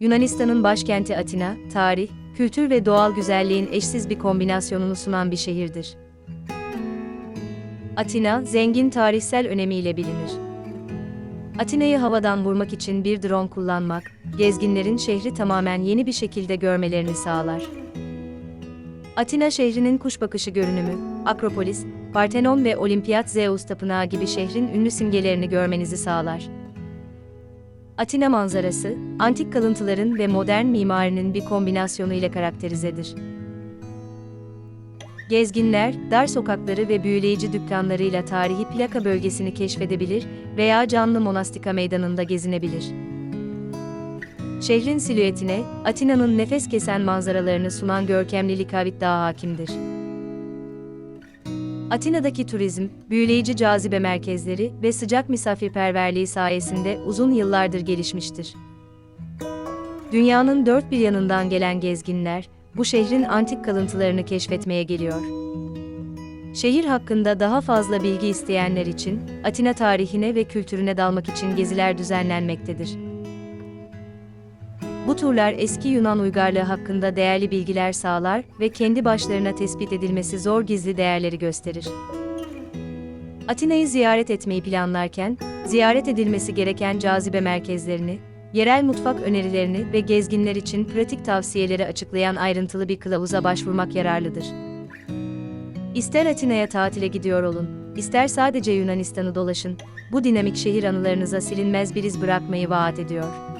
Yunanistan'ın başkenti Atina, tarih, kültür ve doğal güzelliğin eşsiz bir kombinasyonunu sunan bir şehirdir. Atina, zengin tarihsel önemiyle bilinir. Atina'yı havadan vurmak için bir drone kullanmak, gezginlerin şehri tamamen yeni bir şekilde görmelerini sağlar. Atina şehrinin kuş bakışı görünümü, Akropolis, Partenon ve Olimpiyat Zeus Tapınağı gibi şehrin ünlü simgelerini görmenizi sağlar. Atina manzarası, antik kalıntıların ve modern mimarinin bir kombinasyonu ile karakterizedir. Gezginler, dar sokakları ve büyüleyici dükkanlarıyla tarihi plaka bölgesini keşfedebilir veya canlı monastika meydanında gezinebilir. Şehrin silüetine, Atina'nın nefes kesen manzaralarını sunan görkemli Likavit Dağı hakimdir. Atina'daki turizm, büyüleyici cazibe merkezleri ve sıcak misafirperverliği sayesinde uzun yıllardır gelişmiştir. Dünyanın dört bir yanından gelen gezginler, bu şehrin antik kalıntılarını keşfetmeye geliyor. Şehir hakkında daha fazla bilgi isteyenler için, Atina tarihine ve kültürüne dalmak için geziler düzenlenmektedir. Bu turlar eski Yunan uygarlığı hakkında değerli bilgiler sağlar ve kendi başlarına tespit edilmesi zor gizli değerleri gösterir. Atina'yı ziyaret etmeyi planlarken, ziyaret edilmesi gereken cazibe merkezlerini, yerel mutfak önerilerini ve gezginler için pratik tavsiyeleri açıklayan ayrıntılı bir kılavuza başvurmak yararlıdır. İster Atina'ya tatile gidiyor olun, ister sadece Yunanistan'ı dolaşın, bu dinamik şehir anılarınıza silinmez bir iz bırakmayı vaat ediyor.